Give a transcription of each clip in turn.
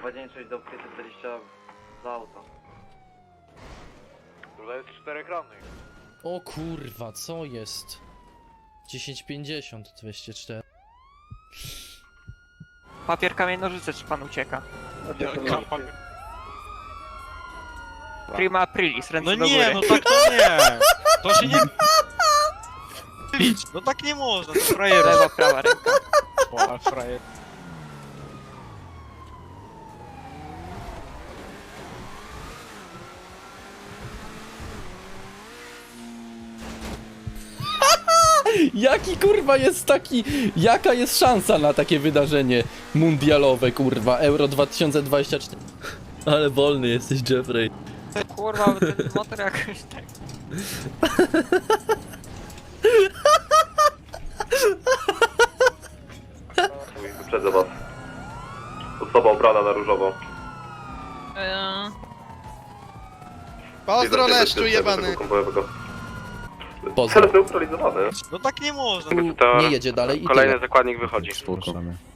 296 do 520 za auto. Tutaj jest cztery ekrany. O kurwa, co jest? 1050 204. Papier, kamień, nożyce, czy pan ucieka? Prima aprilis, ręce No do nie, góry. no tak to nie. To się nie... No tak nie można, to frajer. Lewa, prawa ręka. O, frajer. Jaki kurwa jest taki. Jaka jest szansa na takie wydarzenie mundialowe, kurwa? Euro 2024. Ale wolny jesteś, Jeffrey. Kurwa, ten motor jakoś tak... Wyprzedzę was. Osoba ubrana na różowo. Eee, Pozdro leszczu jebany. Pozdro. Cele neutralizowane. No tak nie można. Nie jedzie dalej i Kolejny tyle. zakładnik wychodzi.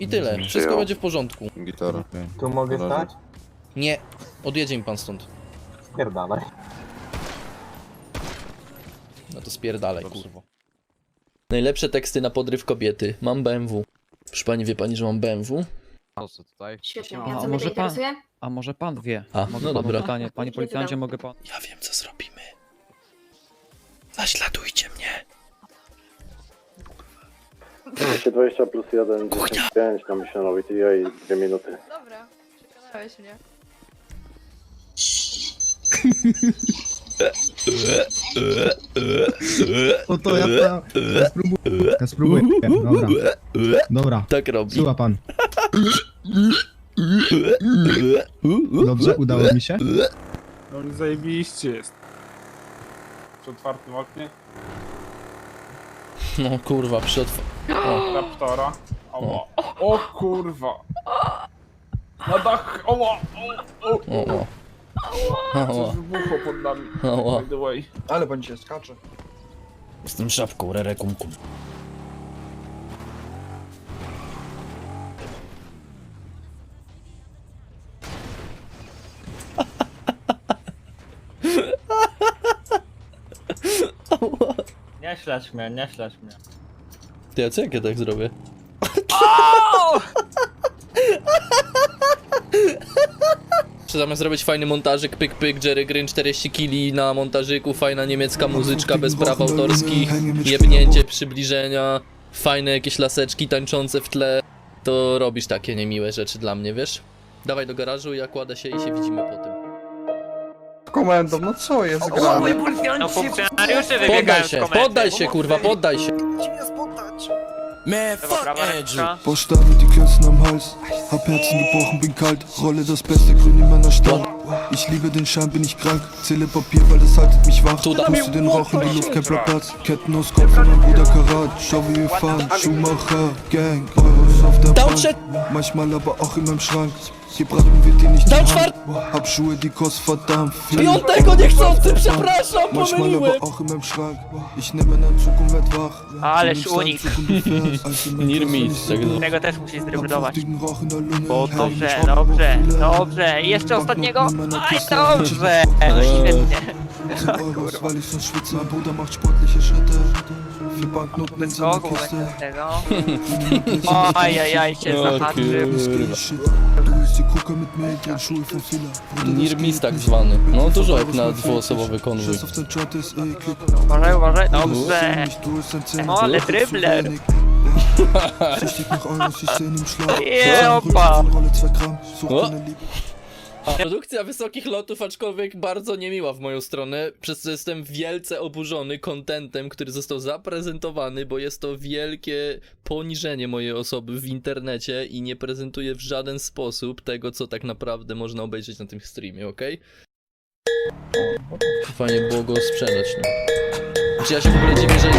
I tyle. Wszystko będzie w porządku. Gitara. Tu mogę stać? Nie. Odjedzie mi pan stąd. Pierdalaj. No to spierdalaj, kurwo. Najlepsze teksty na podryw kobiety. Mam BMW. Proszę pani, wie pani, że mam BMW? Proszę tutaj. Świetnie, A, a co to może pan- interesuje? A może pan wie? A, mogę no panu dobra. pytanie. Panie policjancie, mogę pan... Ja wiem, co zrobimy. Zaśladujcie mnie. 220 plus 1, 5 na Missionowi TI i 2 minuty. Dobra, przekonałeś mnie. No to ja, ja, ja spróbuję. Ja spróbuję. Dobra. Dobra. Tak robi. Słucha pan. Dobrze, udało mi się. No nie zajebiście jest. Przy otwartym oknie. No kurwa, przy otw... Raptora. Oła. O kurwa. Na dach. Oła. O, o, O, o. Coś Ała, wybuchło pod nami. ała. By the way. Ale pan się skacze. Z tym szapką, rerekumkum. Nie śledź mnie, nie śledź mnie. Ty, a co jak ja tak zrobię? Czy zamiast zrobić fajny montażyk, pyk pyk, Jerry Gryn 40 kili na montażyku, fajna niemiecka muzyczka bez praw autorskich, jebnięcie przybliżenia, fajne jakieś laseczki tańczące w tle, to robisz takie niemiłe rzeczy dla mnie, wiesz? Dawaj do garażu, ja kładę się i się widzimy potem. Komendo, no co jest grane? No funkcjonariusze Poddaj z się, komendy. poddaj się kurwa, poddaj się. Lewa, prawa ręka. Postabe die Kürzen am Hals. Hab Herzen gebrochen, bin kalt. Rolle das Beste grün in meiner Stadt. Ich liebe den Schein, bin ich krank. Zähle Papier, weil das haltet mich wach. Du da- Puste den Rauch in die Luft, kein Platz. Ketten aus Kopf von meinem Bruder Karat. Schau wie wir fahren. Schumacher, Gang. Euros auf der Bank. Manchmal aber auch in meinem Schrank. Dir nicht die Hand. Hab Schuhe, die kosten verdammt viel. Niechcący, przepraszam, Manchmal pomyliłem. aber auch in meinem Schrank. Ich nehme einen Anzug und werd wach. Ależ unik. Und du fährst. Nirmis, tak Tego też musi zdrybudować. Hab Rauch in der Lunge. Bo dobrze, ich hab dobrze, dobrze. I jeszcze ostatniego. Aj, dobrze. No świetnie. 10 Euros, weil ich sonst schwitze. Mein Bruder macht sportliche Schritte. In Bez Kiste. bez tego. Ajajaj, się O zahaczył. kurwa. Nirmis tak zwany. No dużo jak na dwuosobowy konwój. Uważaj, uważaj. Dobrze. nicht, du ist ein Zehn. O, ale Dribbler. Sein Opa. Rücken, Rolle 2 Gramm. Such O. Produkcja wysokich lotów, aczkolwiek bardzo niemiła w moją stronę, przez co jestem wielce oburzony kontentem, który został zaprezentowany, bo jest to wielkie poniżenie mojej osoby w internecie i nie prezentuje w żaden sposób tego, co tak naprawdę można obejrzeć na tym streamie, okej? Fajnie było go sprzedać, no. Czy ja się w ogóle dziwię, że...